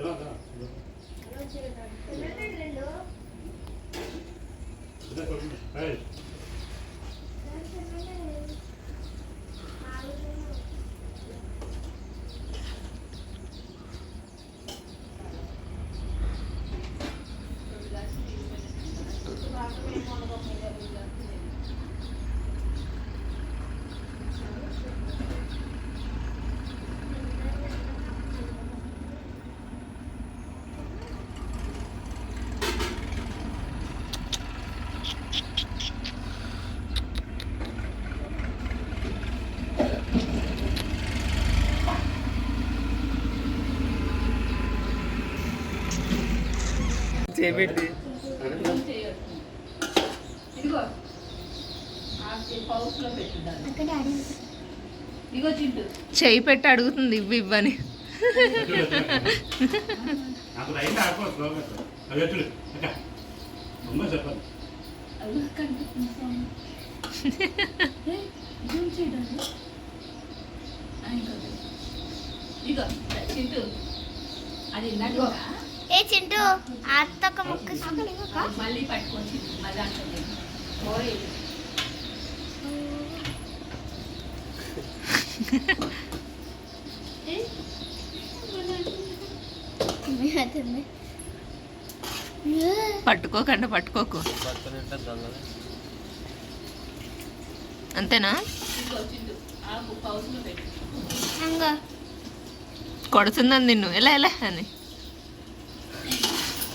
Devam devam. Bir de koşmuş. Hayır. కనిపిస్తుంది. స్వామి. ఏ, Zoom చేయడాలి ఇంకోటి. ఇదిగో చింటూ. అది ఇందాక ఏ చింటూ అత్త ఒక ముక్క మళ్ళీ అతన్ని పట్టుకోకుండా పట్టుకోకు. అంతేనా? కొడుతుందని నిన్ను. ఎలా ఎలా అని?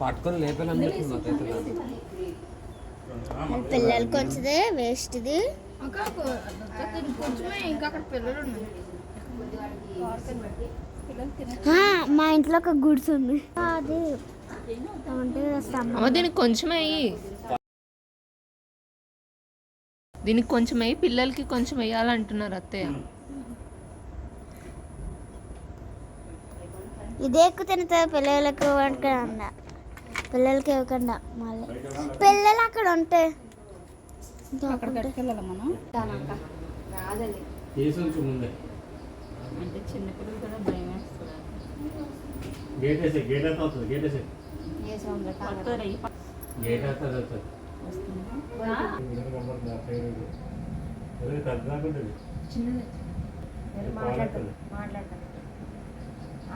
పట్టుకొని లేపాలనిపిస్తుంది నాకైతే నాకు. పిల్లలు కొంచెదే వేస్ట్ ఇది మా ఇంట్లో ఒక గుడ్స్ ఉంది. అది. దీనికి కొంచెం అయ్యి. దీనికి కొంచెం అయ్యి పిల్లలకి కొంచెం వేయాలంటున్నారు అత్తయ్య. ఇదే ఎక్కువ తింటుంది పిల్లలకు వండకుండా పిల్లలకి ఇవ్వకుండా మళ్ళీ. పిల్లలు అక్కడ ఉంటే అంటే చిన్నపిల్లలు కూడా భయం గేట్ వేసే గేట్ అవుతుంది గేట్ వేసే గేట్ అవుతుంది చిన్నది. మాట్లాడుతుంది మాట్లాడతాను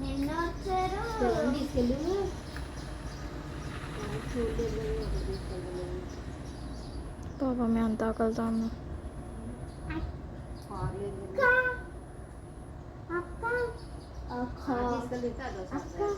నిన్న వచ్చారు. తీసుకెళ్ళు. పాప మేము అంతా ఆకలితో ఉన్నాం అక్క 아까 아까